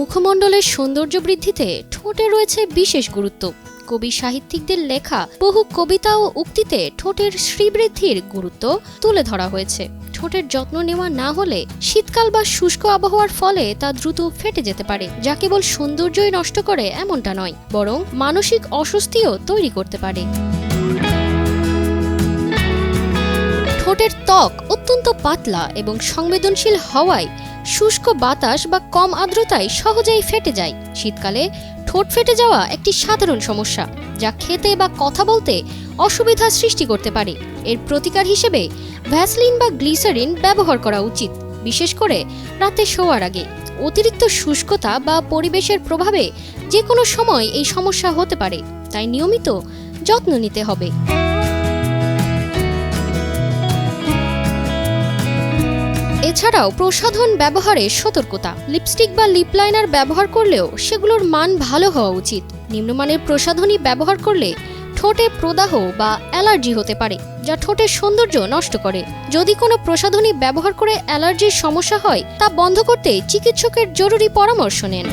মুখমণ্ডলের সৌন্দর্য বৃদ্ধিতে ঠোঁটে রয়েছে বিশেষ গুরুত্ব। কবি সাহিত্যিকদের লেখা বহু কবিতা ও উক্তিতে ঠোঁটের শ্রীবৃদ্ধির গুরুত্ব তুলে ধরা হয়েছে। ঠোঁটের যত্ন নেওয়া না হলে শীতকাল বা শুষ্ক আবহাওয়ার ফলে তা দ্রুত ফেটে যেতে পারে, যা কেবল সৌন্দর্যই নষ্ট করে এমনটা নয়, বরং মানসিক অস্বস্তিও তৈরি করতে পারে। ঠোঁটের ত্বক অত্যন্ত পাতলা এবং সংবেদনশীল হওয়ায় শুষ্ক বাতাস বা কম আর্দ্রতায় সহজেই ফেটে যায়। শীতকালে ঠোঁট ফেটে যাওয়া একটি সাধারণ সমস্যা, যা খেতে বা কথা বলতে অসুবিধা সৃষ্টি করতে পারে। এর প্রতিকার হিসেবে ভ্যাসলিন বা গ্লিসারিন ব্যবহার করা উচিত, বিশেষ করে রাতে শোয়ার আগে। অতিরিক্ত শুষ্কতা বা পরিবেশের প্রভাবে যে কোনো সময় এই সমস্যা হতে পারে, তাই নিয়মিত যত্ন নিতে হবে। এছাড়াও প্রসাধন ব্যবহারে সতর্কতা। লিপস্টিক বা লিপ লাইনার ব্যবহার করলেও সেগুলোর মান ভালো হওয়া উচিত। নিম্নমানের প্রসাধনী ব্যবহার করলে ঠোঁটে প্রদাহ বা অ্যালার্জি হতে পারে, যা ঠোঁটের সৌন্দর্য নষ্ট করে। যদি কোনো প্রসাধনী ব্যবহার করে অ্যালার্জির সমস্যা হয়, তা বন্ধ করতে চিকিৎসকের জরুরি পরামর্শ নেন।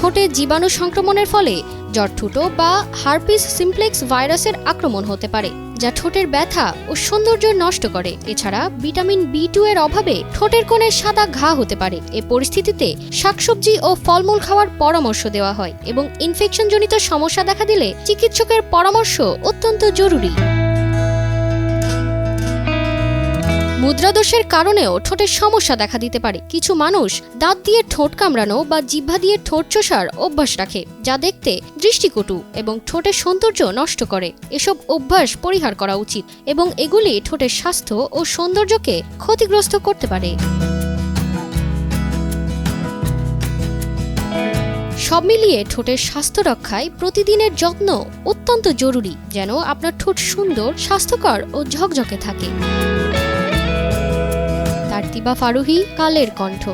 ঠোঁটে জীবাণু সংক্রমণের ফলে জটঠুটো বা হার্পিস সিমপ্লেক্স ভাইরাসের আক্রমণ হতে পারে। যা ঠোঁটের ব্যথা ও সৌন্দর্য নষ্ট করে। এছাড়া ভিটামিন বি টু এর অভাবে ঠোঁটের কোণে সাদা ঘা হতে পারে। এ পরিস্থিতিতে শাকসবজি ও ফলমূল খাওয়ার পরামর্শ দেওয়া হয় এবং ইনফেকশনজনিত সমস্যা দেখা দিলে চিকিৎসকের পরামর্শ অত্যন্ত জরুরি। মুদ্রাদোষের কারণেও ঠোঁটের সমস্যা দেখা দিতে পারে। কিছু মানুষ দাঁত দিয়ে ঠোঁট কামড়ানো বা জিহ্বা দিয়ে ঠোঁট চষার অভ্যাস রাখে, যা দেখতে দৃষ্টিকটু এবং ঠোঁটের সৌন্দর্য নষ্ট করে। এসব অভ্যাস পরিহার করা উচিত এবং এগুলি ঠোঁটের স্বাস্থ্য ও সৌন্দর্যকে ক্ষতিগ্রস্ত করতে পারে। সব মিলিয়ে ঠোঁটের স্বাস্থ্য রক্ষায় প্রতিদিনের যত্ন অত্যন্ত জরুরি, যেন আপনার ঠোঁট সুন্দর, স্বাস্থ্যকর ও ঝকঝকে থাকে। তার্তিবা ফারুহি কালের কণ্ঠ।